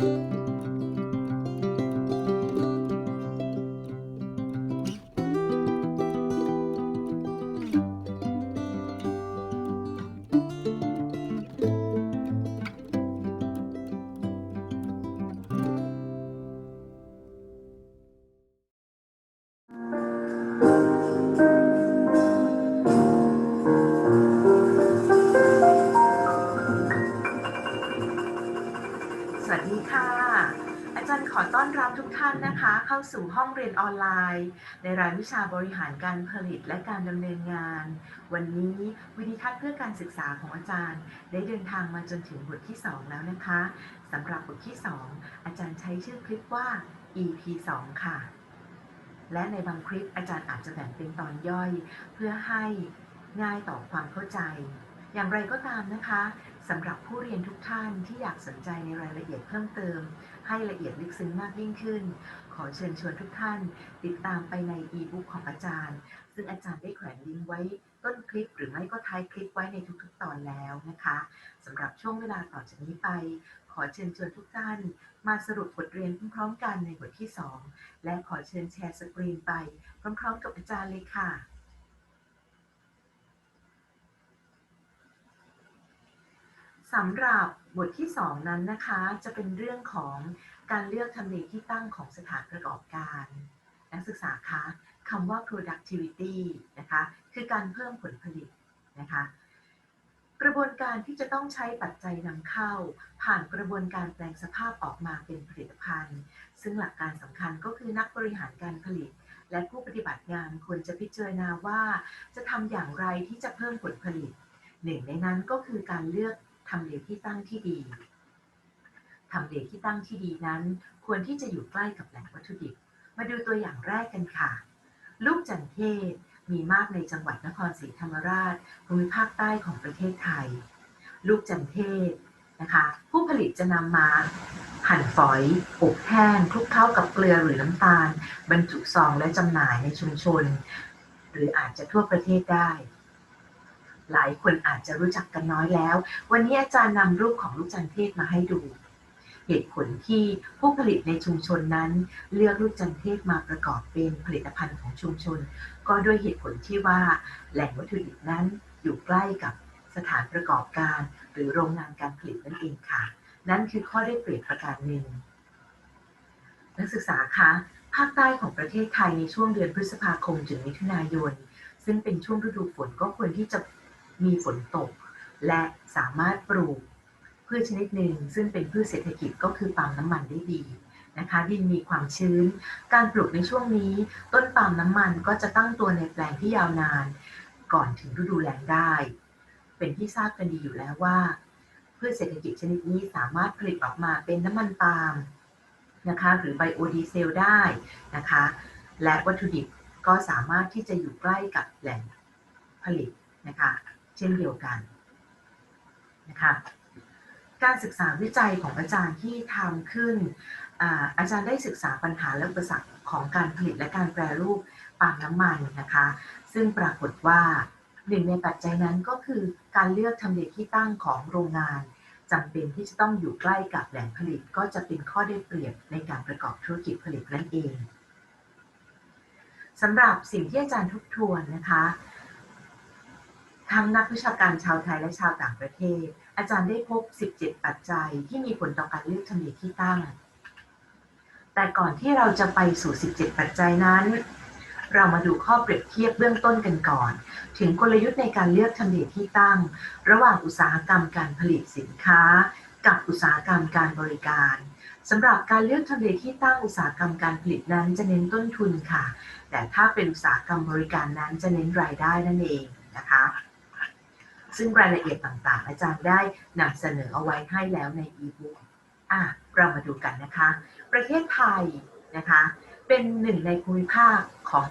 ส เข้าสู่ห้องเรียนออนไลน์ ในรายวิชาบริหารการผลิตและการดำเนินงาน วันนี้วิธีทัศน์เพื่อการศึกษาของอาจารย์ ได้เดินทางมาจนถึงบทที่ 2 แล้วนะคะสำหรับบทที่ 2 อาจารย์ใช้ชื่อคลิปว่า EP 2 ค่ะ และในบางคลิปอาจารย์อาจจะแบ่งเป็นตอนย่อย เพื่อให้ง่ายต่อความเข้าใจ อย่างไรก็ตามนะคะสำหรับผู้เรียนทุกท่านที่อยากสนใจในรายละเอียดเพิ่มเติม ให้ละเอียดลึกซึ้งมากยิ่งขึ้น อเชิญชวนทุกท่าน ติดตามไปในอีบุ๊กของอาจารย์ ซึ่งอาจารย์ได้แขวนลิงก์ไว้ต้นคลิป หรือไม่ก็ท้ายคลิปไว้ในทุกๆ ตอนแล้วนะคะสำหรับช่วงเวลาต่อจากนี้ไป ขอเชิญชวนทุกท่าน มาสรุปบทเรียนพร้อมๆกันในบทที่ 2 และขอเชิญแชร์สกรีนไปพร้อม ๆ กับอาจารย์เลยค่ะสำหรับบทที่ 2 นั้นนะคะ จะเป็นเรื่องของ การเลือกทำเลที่ตั้งของสถานประกอบการ นักศึกษาคะคำว่า productivity นะคะคือการเพิ่มผลผลิตนะคะกระบวนการที่จะต้องใช้ปัจจัยนำเข้า ผ่านกระบวนการแปลงสภาพออกมาเป็นผลิตภัณฑ์ ซึ่งหลักการสำคัญก็คือนักบริหารการผลิต และผู้ปฏิบัติงานควรจะพิจารณาว่าจะทำอย่างไรที่จะเพิ่มผลผลิต หนึ่งในนั้นก็คือการเลือกทำเลที่ตั้งที่ดี ทำเลที่ตั้งที่ดีนั้น ควรที่จะอยู่ใกล้กับแหล่งวัตถุดิบ มาดูตัวอย่างแรกกันค่ะ ลูกจันเทศมีมากในจังหวัดนครศรีธรรมราชภูมิภาคใต้ของประเทศไทย ลูกจันเทศนะคะผู้ผลิตจะนำมาหั่นฝอยอบแห้งคลุกเข้ากับเกลือหรือน้ำตาล บรรจุซองและจำหน่ายในชุมชน หรืออาจจะทั่วประเทศได้ หลายคนอาจจะรู้จักกันน้อยแล้ว วันนี้อาจารย์นำรูปของลูกจันเทศมาให้ดู เหตุผลที่ผู้ผลิตในชุมชนนั้น เลือกลูกจันเทศมาประกอบเป็นผลิตภัณฑ์ของชุมชน ก็ด้วยเหตุผลที่ว่าแหล่งวัตถุดิบนั้นอยู่ใกล้กับสถานประกอบการ หรือโรงงานการผลิตนั่นเองค่ะ นั่นคือข้อได้เปรียบประการหนึ่งนักศึกษาคะภาคใต้ของประเทศไทยในช่วงเดือนพฤษภาคมถึงมิถุนายน ซึ่งเป็นช่วงฤดูฝนก็ควรที่จะมีฝนตก และสามารถปลูก พืชชนิดหนึ่ง ซึ่งเป็นพืชเศรษฐกิจก็คือปาล์มน้ำมันได้ดีนะคะดินมีความชื้น การปลูกในช่วงนี้ ต้นปาล์มน้ำมันก็จะตั้งตัวในแปลงที่ยาวนาน ก่อนถึงฤดูแล้งได้ เป็นที่ทราบกันดีอยู่แล้วว่า พืชเศรษฐกิจชนิดนี้สามารถผลิตออกมาเป็นน้ำมันปาล์มนะคะหรือไบโอดีเซลได้นะคะและวัตถุดิบก็สามารถที่จะอยู่ใกล้กับแหล่งผลิตนะคะเช่นเดียวกันนะคะ การศึกษาวิจัยของอาจารย์ที่ทำขึ้นอาจารย์ได้ศึกษาปัญหาและอุปสรรคของการผลิตและการแปรรูปปาล์มน้ำมันนะคะ ซึ่งปรากฏว่าหนึ่งในปัจจัยนั้นก็คือการเลือกทำเลที่ตั้งของโรงงานจำเป็นที่จะต้องอยู่ใกล้กับแหล่งผลิตก็จะเป็นข้อได้เปรียบในการประกอบธุรกิจผลิตนั่นเองสำหรับสิ่งที่อาจารย์ทบทวนนะคะทั้งนักวิชาการชาวไทยและชาวต่างประเทศ อาจารย์ได้พบ 17 ปัจจัยที่มีผลต่อการเลือกทำเลที่ตั้ง แต่ก่อนที่เราจะไปสู่ 17 ปัจจัยนั้น เรามาดูข้อเปรียบเทียบเบื้องต้นกันก่อน ถึงกลยุทธ์ในการเลือกทำเลที่ตั้ง ระหว่างอุตสาหกรรมการผลิตสินค้า กับอุตสาหกรรมการบริการสำหรับการเลือกทำเลที่ตั้งอุตสาหกรรมการผลิตนั้นจะเน้นต้นทุนค่ะ แต่ถ้าเป็นอุตสาหกรรมบริการนั้นจะเน้นรายได้นั่นเองนะคะ ซึ่งรายละเอียดต่างๆ อาจารย์ได้นำเสนอเอาไว้ให้แล้วในอีบุ๊กอะเรามาดูกันนะคะ ประเทศไทยนะคะ เป็นหนึ่งในภูมิภาคของ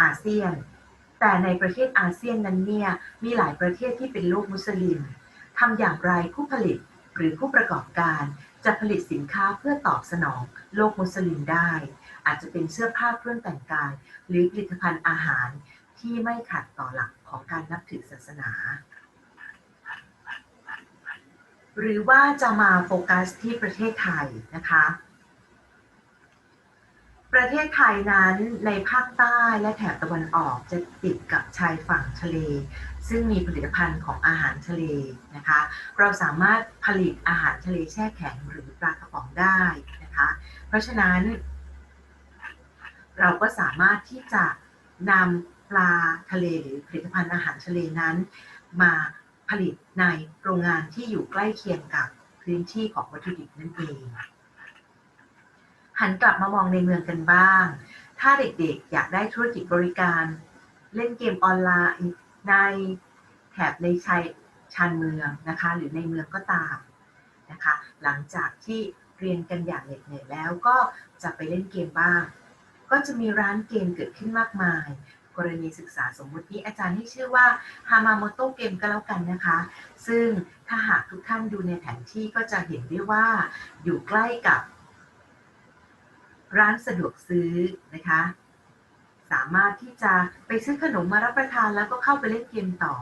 อาเซียน แต่ในประเทศอาเซียนนั้นเนี่ยมีหลายประเทศที่เป็นโลกมุสลิมทำอย่างไรผู้ผลิตหรือผู้ประกอบการจะผลิตสินค้าเพื่อตอบสนองโลกมุสลิมได้ อาจจะเป็นเสื้อผ้าเครื่องแต่งกาย หรือผลิตภัณฑ์อาหารที่ไม่ขัดต่อหลักของการนับถือศาสนา หรือว่าจะมาโฟกัสที่ประเทศไทยนะคะ ประเทศไทยนั้นในภาคใต้และแถบตะวันออกจะติดกับชายฝั่งทะเล ซึ่งมีผลิตภัณฑ์ของอาหารทะเลนะคะ เราสามารถผลิตอาหารทะเลแช่แข็งหรือปลากระป๋องได้นะคะ เพราะฉะนั้น เราก็สามารถที่จะนำปลาทะเลหรือผลิตภัณฑ์อาหารทะเลนั้น มา ผลิตในโรงงานที่อยู่ใกล้เคียงกับพื้นที่ของวัตถุดิบนั่นเอง หันกลับมามองในเมืองกันบ้าง ถ้าเด็กๆ อยากได้ธุรกิจบริการ เล่นเกมออนไลน์ในแถบในชายชานเมืองนะคะ หรือในเมืองก็ตามนะคะ หลังจากที่เรียนกันอย่างเหน็ดเหนื่อยแล้วก็จะไปเล่นเกมบ้าง ก็จะมีร้านเกมเกิดขึ้นมากมาย กรณีศึกษาสมมุตินี้อาจารย์ให้ชื่อว่าฮามาโมโตเกมก็แล้วกันนะคะ ซึ่งถ้าหากทุกท่านดูในแผนที่ก็จะเห็นได้ว่าอยู่ใกล้กับ ร้านสะดวกซื้อนะคะ สามารถที่จะไปซื้อขนมมารับประทานแล้วก็เข้าไปเล่นเกมต่อ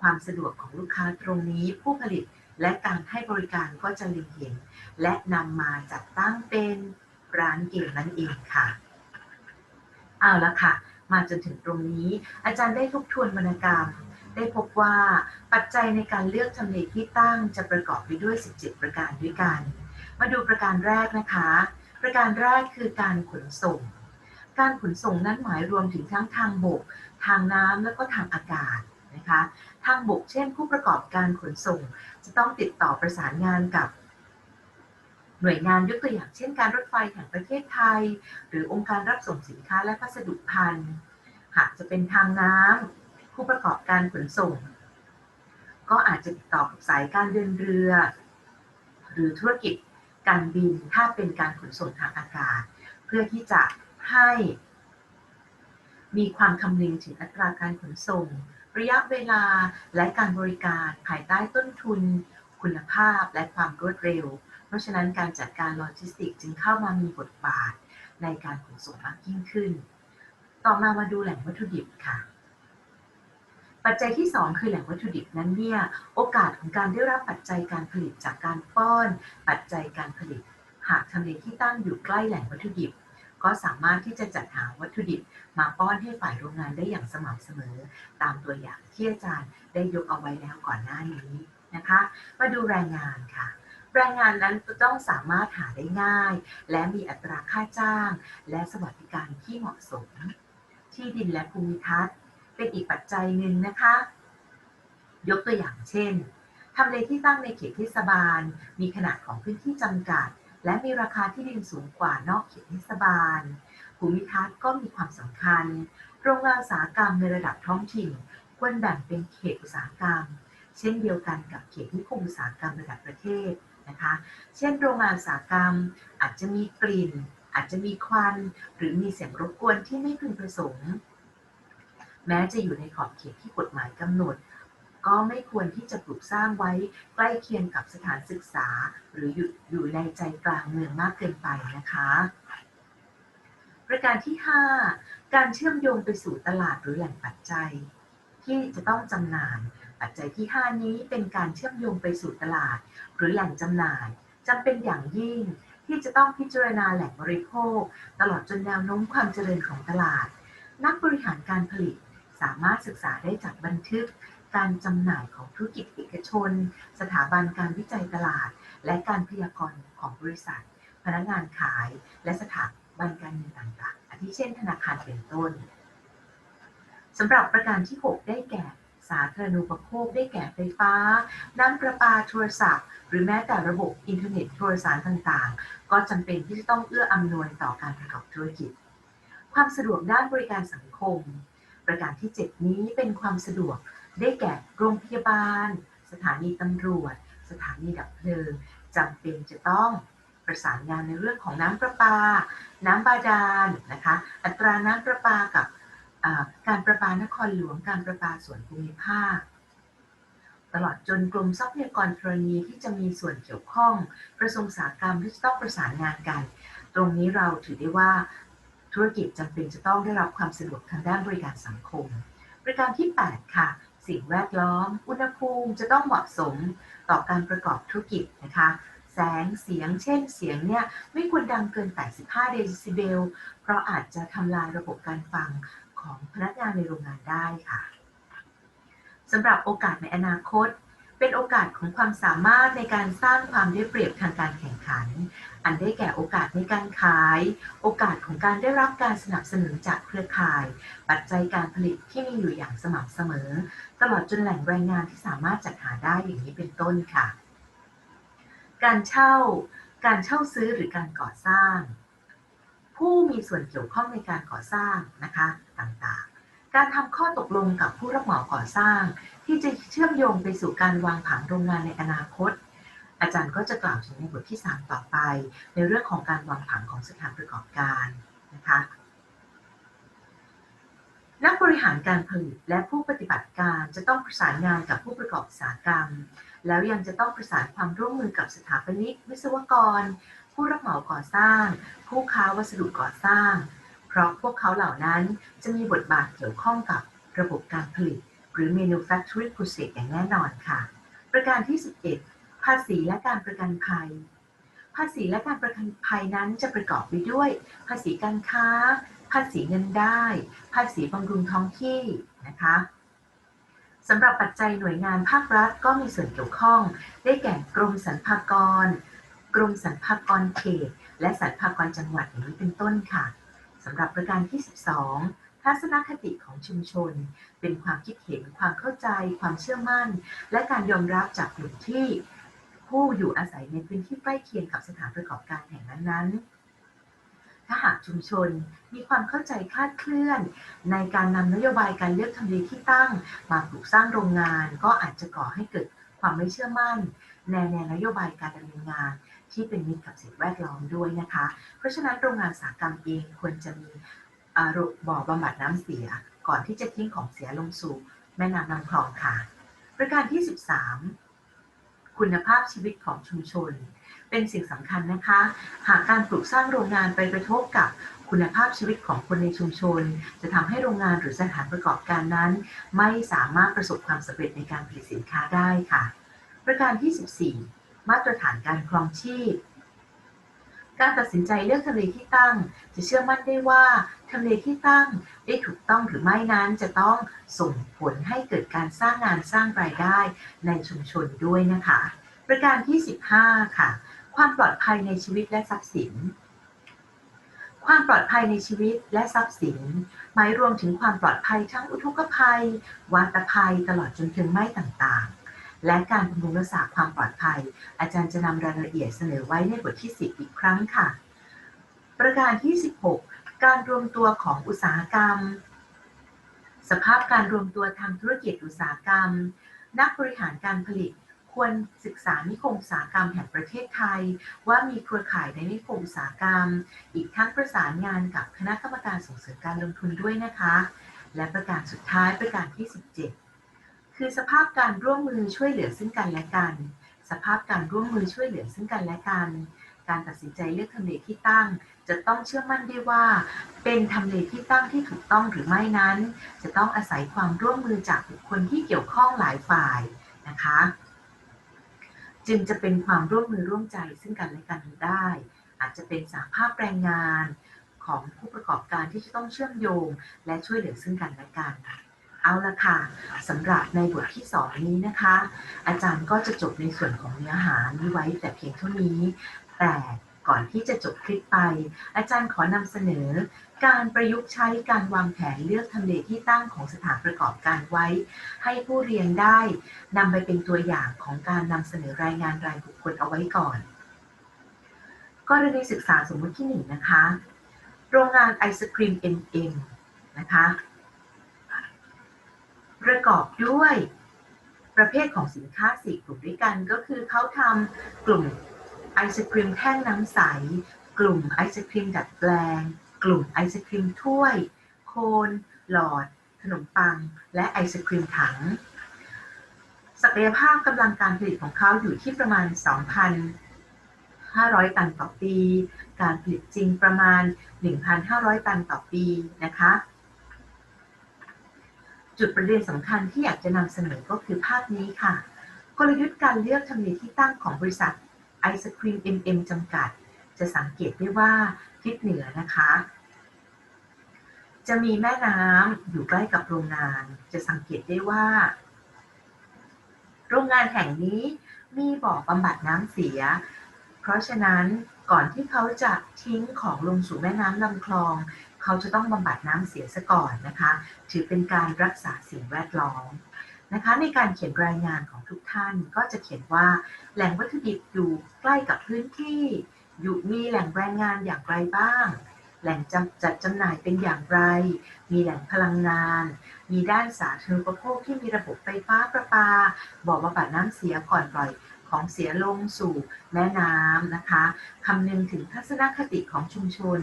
ความสะดวกของลูกค้าตรงนี้ผู้ผลิตและการให้บริการก็จะเล็งเห็น และนำมาจัดตั้งเป็นร้านเกมนั่นเองค่ะ เอาละค่ะ มาจนถึงตรงนี้ อาจารย์ได้ทบทวนวรรณกรรม ได้พบว่าปัจจัยในการเลือกทำเลที่ตั้งจะประกอบไปด้วย 17 ประการด้วยกัน มาดูประการแรกนะคะ ประการแรกคือการขนส่ง การขนส่งนั้นหมายรวมถึงทั้งทางบก ทางน้ำและก็ทางอากาศนะคะ ทางบกเช่น ผู้ประกอบการขนส่ง จะต้องติดต่อประสานงานกับ หน่วยงานยกตัวอย่างเช่นการรถไฟแห่งประเทศไทย หรือองค์การรับส่งสินค้าและพัสดุพันธ์หากจะเป็นทางน้ำผู้ประกอบการขนส่ง ก็อาจจะติดต่อกับสายการเดินเรือ หรือธุรกิจการบินถ้าเป็นการขนส่งทางอากาศ เพื่อที่จะให้ มีความคำนึงถึงอัตราการขนส่ง ระยะเวลาและการบริการภายใต้ต้นทุน คุณภาพและความรวดเร็ว เพราะฉะนั้นการจัดการโลจิสติกจึงเข้ามามีบทบาทในการขนส่งมากยิ่งขึ้น ต่อมามาดูแหล่งวัตถุดิบค่ะ ปัจจัยที่ 2 คือแหล่งวัตถุดิบนั้นเนี่ยโอกาสของการได้รับปัจจัยการผลิตจากการป้อน ปัจจัยการผลิต หากทำเลที่ตั้งอยู่ใกล้แหล่งวัตถุดิบ ก็สามารถที่จะจัดหาวัตถุดิบ มาป้อนให้ฝ่ายโรงงานได้อย่างสม่ำเสมอ ตามตัวอย่างที่อาจารย์ได้ยกเอาไว้แล้วก่อนหน้านี้ นะคะ มาดูแรงงานค่ะแรงงานนั้นจะต้องสามารถหาได้ง่าย และมีอัตราค่าจ้าง และสวัสดิการที่เหมาะสม ที่ดินและภูมิทัศน์ เป็นอีกปัจจัยหนึ่งนะคะ ยกตัวอย่างเช่นทำเลที่ตั้งในเขตเทศบาล มีขนาดของพื้นที่จำกัด และมีราคาที่ดินสูงกว่านอกเขตเทศบาล ภูมิทัศน์ก็มีความสำคัญ โรงงานอุตสาหกรรมในระดับท้องถิ่นควรแบ่งเป็นเขตอุตสาหกรรม เช่นเดียวกันกับเขตนิคมอุตสาหกรรมระดับประเทศนะคะ เช่นโรงงานอุตสาหกรรมอาจจะมีกลิ่น อาจจะมีควัน หรือมีเสียงรบกวนที่ไม่พึงประสงค์ แม้จะอยู่ในขอบเขตที่กฎหมายกำหนด ก็ไม่ควรที่จะปลูกสร้างไว้ใกล้เคียงกับสถานศึกษา หรืออยู่อยู่ในใจกลางเมืองมากเกินไปนะคะประการที่ 5 การเชื่อมโยงไปสู่ตลาดหรือแหล่งปัจจัย ที่จะต้องจำหน่าย ปัจจัยที่ 5 นี้เป็นการเชื่อมโยงไปสู่ตลาด หรือแหล่งจำหน่ายจำเป็นอย่างยิ่ง ที่จะต้องพิจารณาแหล่งบริโภค ตลอดจนแนวโน้มความเจริญของตลาด นักบริหารการผลิตสามารถศึกษาได้จากบันทึก การจำหน่ายของธุรกิจเอกชน สถาบันการวิจัยตลาด และการพยากรณ์ของบริษัท พนักงานขาย และสถาบันการเงินต่างๆอาทิเช่น ธนาคารเป็นต้นสำหรับประการที่ 6 ได้แก่ สาธารณูปโภคได้แก่ไฟฟ้า น้ำประปาโทรศัพท์ หรือแม้แต่ระบบอินเทอร์เน็ตโทรสารต่างๆ ก็จำเป็นที่จะต้องเอื้ออำนวยต่อการประกอบธุรกิจ ความสะดวกด้านบริการสังคม ประการที่ 7 นี้เป็นความสะดวกได้แก่โรงพยาบาล สถานีตำรวจ สถานีดับเพลิงจำเป็นจะต้องประสานงานในเรื่องของน้ำประปา น้ำบาดาลนะคะ อัตราน้ำประปากับ การประปานครหลวงการประปาส่วนภูมิภาค ตลอดจนกรมทรัพยากรธรณีที่จะมีส่วนเกี่ยวข้องกระทรวงอุตสาหกรรมที่จะต้องประสานงานกัน ตรงนี้เราถือได้ว่าธุรกิจจำเป็นจะต้องได้รับความสะดวกทางด้านบริการสังคม ประการที่ 8 ค่ะ สิ่งแวดล้อม อุณหภูมิจะต้องเหมาะสมต่อการประกอบธุรกิจนะคะแสงเสียงเช่นเสียงเนี่ยไม่ควรดังเกิน 85 เดซิเบล เพราะอาจจะทำลายระบบการฟัง ของพนักงานในโรงงานได้ค่ะสำหรับโอกาสในอนาคต เป็นโอกาสของความสามารถในการสร้างความได้เปรียบทางการแข่งขัน อันได้แก่โอกาสในการขาย โอกาสของการได้รับการสนับสนุนจากเครือข่าย ปัจจัยการผลิตที่มีอยู่อย่างสม่ำเสมอ ตลอดจนแหล่งแรงงานที่สามารถจัดหาได้อย่างนี้เป็นต้นค่ะ การเช่า การเช่าซื้อหรือการก่อสร้าง ผู้มีส่วนเกี่ยวข้องในการก่อสร้างนะคะ ต่างๆ การทำข้อตกลงกับผู้รับเหมาก่อสร้าง ที่จะเชื่อมโยงไปสู่การวางผังโรงงานในอนาคต อาจารย์ก็จะกล่าวถึงในบทที่ 3 ต่อไป ในเรื่องของการวางผังของสถานประกอบการนะคะนักบริหารการผลิตและผู้ปฏิบัติการจะต้องประสานงานกับผู้ประกอบอุตสาหกรรม แล้วยังจะต้องประสานความร่วมมือกับสถาปนิก วิศวกร ผู้รับเหมาก่อสร้าง ผู้ค้าวัสดุก่อสร้าง เพราะพวกเขาเหล่านั้นจะมีบทบาทเกี่ยวข้องกับระบบการผลิต หรือ manufacturing process อย่างแน่นอนค่ะ ประการที่ 11 ภาษีและการประกันภัย ภาษีและการประกันภัยนั้นจะประกอบไปด้วย ภาษีการค้า ภาษีเงินได้ ภาษีบำรุงท้องที่นะคะสำหรับปัจจัยหน่วยงานภาครัฐก็มีส่วนเกี่ยวข้อง ได้แก่กรมสรรพากร กรมสรรพากรเขต และสรรพากรจังหวัดอย่างนี้เป็นต้นค่ะ สำหรับประการที่ 12 ทัศนคติของชุมชน เป็นความคิดเห็นความเข้าใจ ความเชื่อมั่น และการยอมรับจากกลุ่มที่ผู้อยู่อาศัยในพื้นที่ใกล้เคียงกับสถานประกอบการแห่งนั้นๆ ถ้าหากชุมชนมีความเข้าใจคลาดเคลื่อน ในการนำนโยบายการเลือกทำเลที่ตั้ง มาปลูกสร้างโรงงานก็อาจจะก่อให้เกิด ความไม่เชื่อมั่น ในแนวนโยบายการดำเนินงาน ที่เป็นมิตรกับสิ่งแวดล้อมด้วยนะคะ เพราะฉะนั้นโรงงานอุตสาหกรรมเองควรจะมีบ่อบำบัดน้ำเสีย ก่อนที่จะทิ้งของเสียลงสู่แม่น้ำลำคลองค่ะ ประการที่ 13 คุณภาพชีวิตของชุมชน เป็นสิ่งสำคัญนะคะ หากการปลูกสร้างโรงงานไปกระทบกับคุณภาพชีวิตของคนในชุมชน จะทำให้โรงงานหรือสถานประกอบการนั้น ไม่สามารถประสบความสำเร็จในการผลิตสินค้าได้ค่ะ ประการที่ 14 มาตรฐานการครองชีพ การตัดสินใจเลือกทำเลที่ตั้ง จะเชื่อมั่นได้ว่าทำเลที่ตั้งได้ถูกต้องหรือไม่นั้นจะต้องส่งผลให้เกิดการสร้างงานสร้างรายได้ในชุมชนด้วยนะคะ ประการที่ 15 ค่ะ ความปลอดภัยในชีวิตและทรัพย์สิน ความปลอดภัยในชีวิตและทรัพย์สิน หมายรวมถึงความปลอดภัยทั้งอุทกภัย วาตภัย ตลอดจนเพลิงไหม้ต่างๆ และการบำรุงรักษาความปลอดภัย อาจารย์จะนำรายละเอียดเสนอไว้ในบทที่ 10 อีกครั้งค่ะ ประการที่ 16 การรวมตัวของอุตสาหกรรม สภาพการรวมตัวทางธุรกิจอุตสาหกรรม นักบริหารการผลิตควรศึกษานิคมอุตสาหกรรมแห่งประเทศไทย ว่ามีเครือข่ายในนิคมอุตสาหกรรม อีกทั้งประสานงานกับคณะกรรมการส่งเสริมการลงทุนด้วยนะคะ และประการสุดท้ายประการที่ 17 คือสภาพการร่วมมือช่วยเหลือซึ่งกันและกัน สภาพการร่วมมือช่วยเหลือซึ่งกันและกัน การตัดสินใจเลือกทำเลที่ตั้ง จะต้องเชื่อมั่นได้ว่า เป็นทำเลที่ตั้งที่ถูกต้องหรือไม่นั้น จะต้องอาศัยความร่วมมือจากบุคคลที่เกี่ยวข้องหลายฝ่ายนะคะ จึงจะเป็นความร่วมมือร่วมใจซึ่งกันและกันได้ อาจจะเป็นสาภาพแรงงานของผู้ประกอบการที่จะต้องเชื่อมโยง และช่วยเหลือซึ่งกันและกัน เอาละค่ะสำหรับในบทที่2นี้นะคะ อาจารย์ก็จะจบในส่วนของเนื้อหานี้ไว้แต่เพียงเท่านี้ แต่ก่อนที่จะจบคลิปไป อาจารย์ขอนำเสนอ การประยุกต์ใช้การวางแผนเลือกทำเลที่ตั้งของสถานประกอบการไว้ ให้ผู้เรียนได้นำไปเป็นตัวอย่างของการนำเสนอรายงานรายบุคคลเอาไว้ก่อนกรณีศึกษาสมมติที่1นนะคะ โรงงานไอศครีม NM นะคะ ประกอบด้วย ประเภทของสินค้าสี่กลุ่มด้วยกันก็คือเขาทำกลุ่มไอศครีมแท่งน้ำใส กลุ่มไอศครีมดัดแปลง กลุ่มไอศครีมถ้วย โคน หลอด ขนมปัง และไอศครีมถัง ศักยภาพกำลังการผลิตของเขาอยู่ที่ประมาณ 2,500 ตันต่อปี การผลิตจริงประมาณ 1,500 ตันต่อปีนะคะ จุดประเด็นสำคัญที่อยากจะนำเสนอก็คือภาพนี้ค่ะ กลยุทธ์การเลือกทำเลที่ตั้งของบริษัทไอศครีม MM จำกัด จะสังเกตได้ว่าทิศเหนือนะคะ จะมีแม่น้ำอยู่ใกล้กับโรงงาน จะสังเกตได้ว่า โรงงานแห่งนี้มีบ่อบำบัดน้ำเสีย เพราะฉะนั้นก่อนที่เขาจะทิ้งของลงสู่แม่น้ำลำคลอง เขาจะต้องบำบัดน้ำเสียซะก่อนนะคะ ถือเป็นการรักษาสิ่งแวดล้อมนะคะในการเขียนรายงานของทุกท่านก็จะเขียนว่าแหล่งวัตถุดิบอยู่ใกล้กับพื้นที่ อยู่มีแหล่งแรงงานอย่างไรบ้าง แหล่งจจัดจำหน่ายเป็นอย่างไร มีแหล่งพลังงาน มีด้านสาธารณูปโภคที่มีระบบไฟฟ้าประปาบ่อบำบัดน้ำเสียก่อนปล่อยของเสียลงสู่แม่น้ำนะคะคำนึงถึงทัศนคติของชุมชน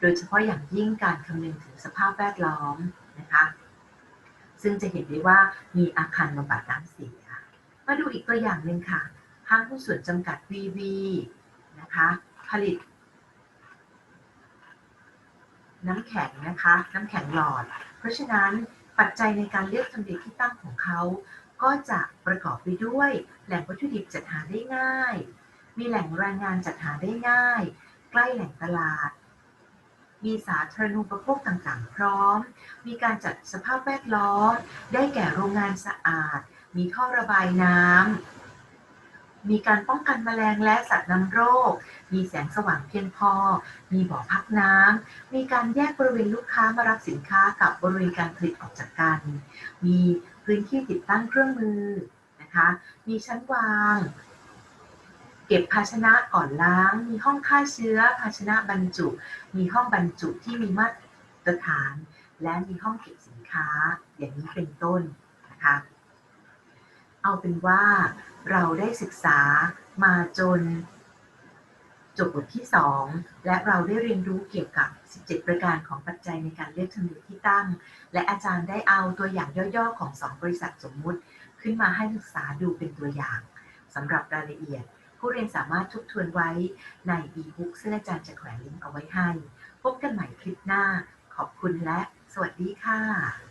โดยเฉพาะอย่างยิ่งการคำนึงถึงสภาพแวดล้อมนะคะ ซึ่งจะเห็นได้ว่ามีอาคารบำบัดน้ำเสีย มาดูอีกตัวอย่างหนึ่งค่ะ ห้างหุ้นส่วนจำกัด VV นะคะ ผลิต น้ำแข็งนะคะ น้ำแข็งหลอด เพราะฉะนั้นปัจจัยในการเลือกทำเลที่ตั้งของเขา ก็จะประกอบไปด้วยแหล่งวัตถุดิบจัดหาได้ง่าย มีแหล่งแรงงานจัดหาได้ง่าย ใกล้แหล่งตลาด มีสาธารณูปโภคต่างๆ พร้อม มีการจัดสภาพแวดล้อม ได้แก่โรงงานสะอาด มีท่อระบายน้ำ มีการป้องกันแมลงและสัตว์นำโรค มีแสงสว่างเพียงพอ มีบ่อพักน้ำ มีการแยกบริเวณลูกค้ามารับสินค้ากับบริเวณการผลิตออกจากกัน มีพื้นที่ติดตั้งเครื่องมือนะคะ มีชั้นวาง เก็บภาชนะก่อนล้าง มีห้องฆ่าเชื้อ ภาชนะบรรจุ มีห้องบรรจุที่มีมาตรฐาน และมีห้องเก็บสินค้า อย่างนี้เป็นต้นนะคะเอาเป็นว่าเราได้ศึกษามาจนจบบทที่ 2 และเราได้เรียนรู้เกี่ยวกับ 17 ประการของปัจจัยในการเลือกทำเลที่ตั้ง และอาจารย์ได้เอาตัวอย่างย่อๆของ 2 บริษัทสมมุติ ขึ้นมาให้ศึกษาดูเป็นตัวอย่างสำหรับรายละเอียด ผู้เรียนสามารถทบทวนไว้ใน e-book ซึ่งอาจารย์จะแขวนลิงก์เอาไว้ให้ พบกันใหม่คลิปหน้า ขอบคุณและสวัสดีค่ะ